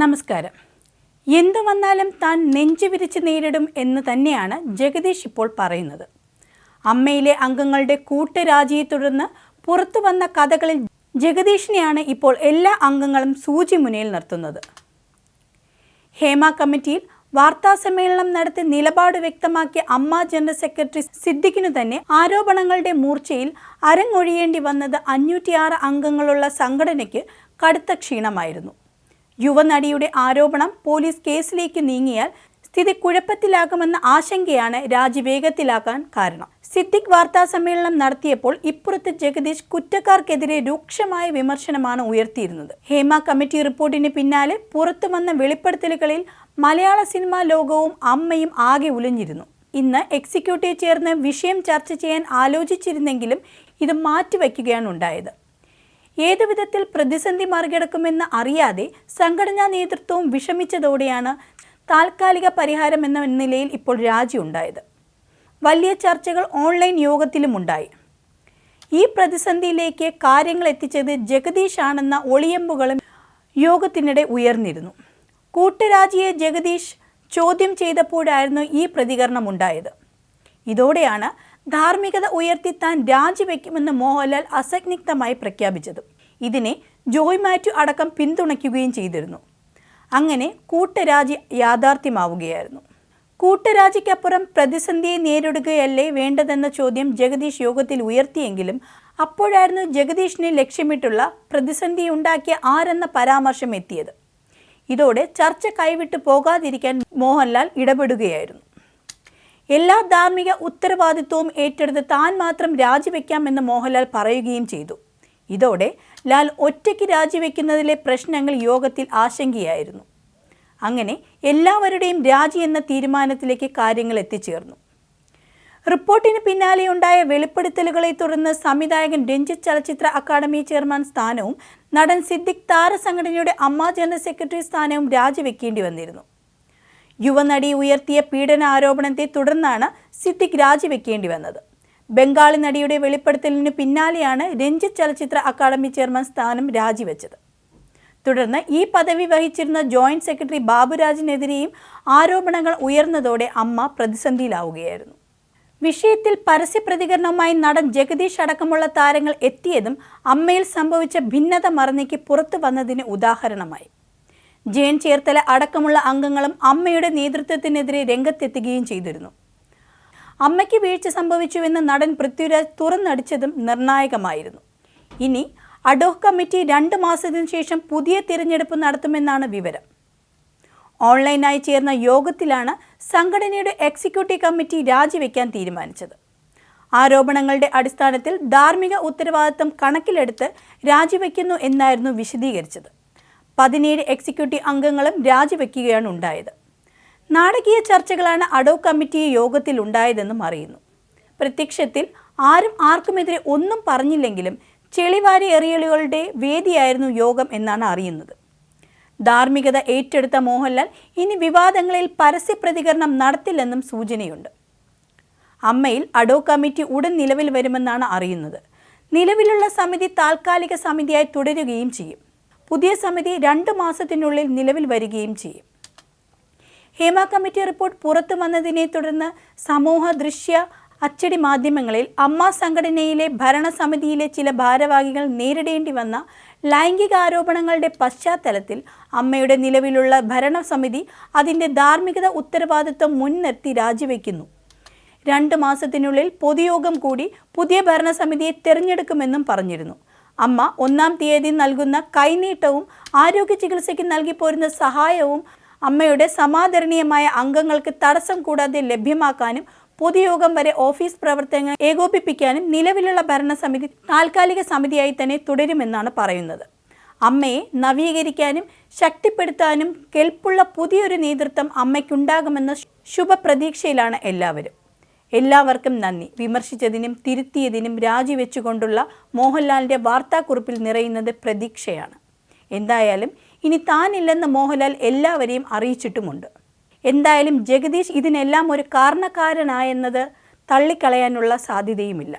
നമസ്കാരം. എന്തു വന്നാലും താൻ നെഞ്ചു വിരിച്ച് നേരിടും എന്ന് തന്നെയാണ് ജഗദീഷ് ഇപ്പോൾ പറയുന്നത്. അമ്മയിലെ അംഗങ്ങളുടെ കൂട്ടരാജിയെ തുടർന്ന് പുറത്തു വന്ന കഥകളിൽ ജഗദീഷിനെയാണ് ഇപ്പോൾ എല്ലാ അംഗങ്ങളും സൂചി മുനയിൽ നിർത്തുന്നത്. ഹേമ കമ്മിറ്റിയിൽ വാർത്താ സമ്മേളനം നടത്തി നിലപാട് വ്യക്തമാക്കിയ അമ്മ ജനറൽ സെക്രട്ടറി സിദ്ദിഖിനു തന്നെ ആരോപണങ്ങളുടെ മൂർച്ചയിൽ അരങ്ങൊഴിയേണ്ടി വന്നത് അഞ്ഞൂറ്റിയാറ് അംഗങ്ങളുള്ള സംഘടനയ്ക്ക് കടുത്ത ക്ഷീണമായിരുന്നു. യുവനടിയുടെ ആരോപണം പോലീസ് കേസിലേക്ക് നീങ്ങിയാൽ സ്ഥിതി കുഴപ്പത്തിലാകുമെന്ന ആശങ്കയാണ് രാജി വേഗത്തിലാക്കാൻ കാരണം. സിദ്ദിഖ് വാർത്താ സമ്മേളനം നടത്തിയപ്പോൾ ഇപ്പുറത്ത് ജഗദീഷ് കുറ്റക്കാർക്കെതിരെ രൂക്ഷമായ വിമർശനമാണ് ഉയർത്തിയിരുന്നത്. ഹേമ കമ്മിറ്റി റിപ്പോർട്ടിന് പിന്നാലെ പുറത്തു വന്ന വെളിപ്പെടുത്തലുകളിൽ മലയാള സിനിമാ ലോകവും അമ്മയും ആകെ ഉലഞ്ഞിരുന്നു ഇന്ന് എക്സിക്യൂട്ടീവ് ചേർന്ന് വിഷയം ചർച്ച ചെയ്യാൻ ആലോചിച്ചിരുന്നെങ്കിലും ഇത് മാറ്റിവെക്കുകയാണ് ഉണ്ടായത്. ഏതു വിധത്തിൽ പ്രതിസന്ധി മറികടക്കുമെന്ന് അറിയാതെ സംഘടനാ നേതൃത്വവും വിഷമിച്ചതോടെയാണ് താൽക്കാലിക പരിഹാരം എന്ന നിലയിൽ ഇപ്പോൾ രാജിയുണ്ടായത് വലിയ ചർച്ചകൾ ഓൺലൈൻ യോഗത്തിലും ഉണ്ടായി ഈ പ്രതിസന്ധിയിലേക്ക് കാര്യങ്ങൾ എത്തിച്ചത് ജഗദീഷ് ആണെന്ന ഒളിയമ്പുകളും യോഗത്തിനിടെ ഉയർന്നിരുന്നു. കൂട്ടുരാജിയെ ജഗദീഷ് ചോദ്യം ചെയ്തപ്പോഴായിരുന്നു ഈ പ്രതികരണം ഉണ്ടായത്. ഇതോടെയാണ് ധാർമ്മികത ഉയർത്തി താൻ രാജിവെക്കുമെന്ന് മോഹൻലാൽ അസഗ്നിഗ്ധമായി പ്രഖ്യാപിച്ചത്. ഇതിനെ ജോയ് മാത്യു അടക്കം പിന്തുണയ്ക്കുകയും ചെയ്തിരുന്നു. അങ്ങനെ കൂട്ടരാജി യാഥാർത്ഥ്യമാവുകയായിരുന്നു. കൂട്ടരാജിക്കപ്പുറം പ്രതിസന്ധിയെ നേരിടുകയല്ലേ വേണ്ടതെന്ന ചോദ്യം ജഗദീഷ് യോഗത്തിൽ ഉയർത്തിയെങ്കിലും അപ്പോഴായിരുന്നു ജഗദീഷിനെ ലക്ഷ്യമിട്ടുള്ള പ്രതിസന്ധി ഉണ്ടാക്കിയ ആരെന്ന പരാമർശം എത്തിയത്. ഇതോടെ ചർച്ച കൈവിട്ടു പോകാതിരിക്കാൻ മോഹൻലാൽ ഇടപെടുകയായിരുന്നു. എല്ലാ ധാർമ്മിക ഉത്തരവാദിത്വവും ഏറ്റെടുത്ത് താൻ മാത്രം രാജിവെക്കാമെന്ന് മോഹൻലാൽ പറയുകയും ചെയ്തു. ഇതോടെ ലാൽ ഒറ്റയ്ക്ക് രാജിവെക്കുന്നതിലെ പ്രശ്നങ്ങൾ യോഗത്തിൽ ആശങ്കയായിരുന്നു. അങ്ങനെ എല്ലാവരുടെയും രാജി എന്ന തീരുമാനത്തിലേക്ക് കാര്യങ്ങൾ എത്തിച്ചേർന്നു. റിപ്പോർട്ടിന് പിന്നാലെയുണ്ടായ വെളിപ്പെടുത്തലുകളെ തുടർന്ന് സംവിധായകൻ രഞ്ജിത്ത് ചലച്ചിത്ര അക്കാദമി ചെയർമാൻ സ്ഥാനവും നടൻ സിദ്ദിഖ് താരസംഘടനയുടെ അമ്മ ജനറൽ സെക്രട്ടറി സ്ഥാനവും രാജിവെക്കേണ്ടി വന്നിരുന്നു. യുവനടി ഉയർത്തിയ പീഡന ആരോപണത്തെ തുടർന്നാണ് സിദ്ദിഖ് രാജിവെക്കേണ്ടി വന്നത്. ബംഗാളി നടിയുടെ വെളിപ്പെടുത്തലിന് പിന്നാലെയാണ് രഞ്ജിത്ത് ചലച്ചിത്ര അക്കാദമി ചെയർമാൻ സ്ഥാനം രാജിവെച്ചത്. തുടർന്ന് ഈ പദവി വഹിച്ചിരുന്ന ജോയിന്റ് സെക്രട്ടറി ബാബുരാജിനെതിരെയും ആരോപണങ്ങൾ ഉയർന്നതോടെ അമ്മ പ്രതിസന്ധിയിലാവുകയായിരുന്നു. വിഷയത്തിൽ പരസ്യ പ്രതികരണവുമായി നടൻ ജഗദീഷ് അടക്കമുള്ള താരങ്ങൾ എത്തിയതും അമ്മയിൽ സംഭവിച്ച ഭിന്നത മറന്നേക്ക് പുറത്തു വന്നതിന് ഉദാഹരണമായി. ജയൻ ചേർത്തല അടക്കമുള്ള അംഗങ്ങളും അമ്മയുടെ നേതൃത്വത്തിനെതിരെ രംഗത്തെത്തുകയും ചെയ്തിരുന്നു. അമ്മയ്ക്ക് വീഴ്ച സംഭവിച്ചുവെന്ന് നടൻ പൃഥ്വിരാജ് തുറന്നടിച്ചതും നിർണായകമായിരുന്നു. ഇനി അഡോഹ് കമ്മിറ്റി രണ്ട് മാസത്തിനു ശേഷം പുതിയ തിരഞ്ഞെടുപ്പ് നടത്തുമെന്നാണ് വിവരം. ഓൺലൈനായി ചേർന്ന യോഗത്തിലാണ് സംഘടനയുടെ എക്സിക്യൂട്ടീവ് കമ്മിറ്റി രാജിവെക്കാൻ തീരുമാനിച്ചത്. ആരോപണങ്ങളുടെ അടിസ്ഥാനത്തിൽ ധാർമ്മിക ഉത്തരവാദിത്തം കണക്കിലെടുത്ത് രാജിവെക്കുന്നു എന്നായിരുന്നു വിശദീകരിച്ചത്. പതിനേഴ് എക്സിക്യൂട്ടീവ് അംഗങ്ങളും രാജിവെക്കുകയാണ് ഉണ്ടായത്. നാടകീയ ചർച്ചകളാണ് അഡോ കമ്മിറ്റി യോഗത്തിൽ ഉണ്ടായതെന്നും അറിയുന്നു. പ്രത്യക്ഷത്തിൽ ആരും ആർക്കുമെതിരെ ഒന്നും പറഞ്ഞില്ലെങ്കിലും ചെളിവാരി എറിയലുകളുടെ വേദിയായിരുന്നു യോഗം എന്നാണ് അറിയുന്നത്. ധാർമ്മികത ഏറ്റെടുത്ത മോഹൻലാൽ ഇനി വിവാദങ്ങളിൽ പരസ്യ പ്രതികരണം നടത്തില്ലെന്നും സൂചനയുണ്ട്. അമ്മയിൽ അഡോ കമ്മിറ്റി ഉടൻ നിലവിൽ വരുമെന്നാണ് അറിയുന്നത്. നിലവിലുള്ള സമിതി താൽക്കാലിക സമിതിയായി തുടരുകയും ചെയ്യും. പുതിയ സമിതി രണ്ട് മാസത്തിനുള്ളിൽ നിലവിൽ വരികയും ചെയ്യും. ഹേമ കമ്മിറ്റി റിപ്പോർട്ട് പുറത്തു വന്നതിനെ തുടർന്ന് സമൂഹ ദൃശ്യ അച്ചടി മാധ്യമങ്ങളിൽ അമ്മ സംഘടനയിലെ ഭരണസമിതിയിലെ ചില ഭാരവാഹികൾ നേരിടേണ്ടി വന്ന ലൈംഗിക ആരോപണങ്ങളുടെ പശ്ചാത്തലത്തിൽ അമ്മയുടെ നിലവിലുള്ള ഭരണസമിതി അതിന്റെ ധാർമ്മികത ഉത്തരവാദിത്വം മുൻനിർത്തി രാജിവെക്കുന്നു. രണ്ട് മാസത്തിനുള്ളിൽ പൊതുയോഗം കൂടി പുതിയ ഭരണസമിതിയെ തിരഞ്ഞെടുക്കുമെന്നും പറഞ്ഞിരുന്നു. അമ്മ ഒന്നാം തീയതി നൽകുന്ന കൈനീട്ടവും ആരോഗ്യ ചികിത്സയ്ക്ക് നൽകി പോരുന്ന സഹായവും അമ്മയുടെ സമാദരണീയമായ അംഗങ്ങൾക്ക് തടസ്സം കൂടാതെ ലഭ്യമാക്കാനും പൊതുയോഗം വരെ ഓഫീസ് പ്രവർത്തനങ്ങൾ ഏകോപിപ്പിക്കാനും നിലവിലുള്ള ഭരണസമിതി താൽക്കാലിക സമിതിയായി തന്നെ തുടരുമെന്നാണ് പറയുന്നത്. അമ്മയെ നവീകരിക്കാനും ശക്തിപ്പെടുത്താനും കെൽപ്പുള്ള പുതിയൊരു നേതൃത്വം അമ്മയ്ക്കുണ്ടാകുമെന്ന ശുഭപ്രതീക്ഷയിലാണ് എല്ലാവരും. എല്ലാവർക്കും നന്ദി. വിമർശിച്ചതിനും തിരുത്തിയതിനും രാജിവെച്ചുകൊണ്ടുള്ള മോഹൻലാലിന്റെ വാർത്താക്കുറിപ്പിൽ നിറയുന്നത് പ്രതീക്ഷയാണ്. എന്തായാലും ഇനി താനില്ലെന്ന് മോഹൻലാൽ എല്ലാവരെയും അറിയിച്ചിട്ടുമുണ്ട്. എന്തായാലും ജഗദീഷ് ഇതിനെല്ലാം ഒരു കാരണക്കാരനായെന്നത് തള്ളിക്കളയാനുള്ള സാധ്യതയുമില്ല.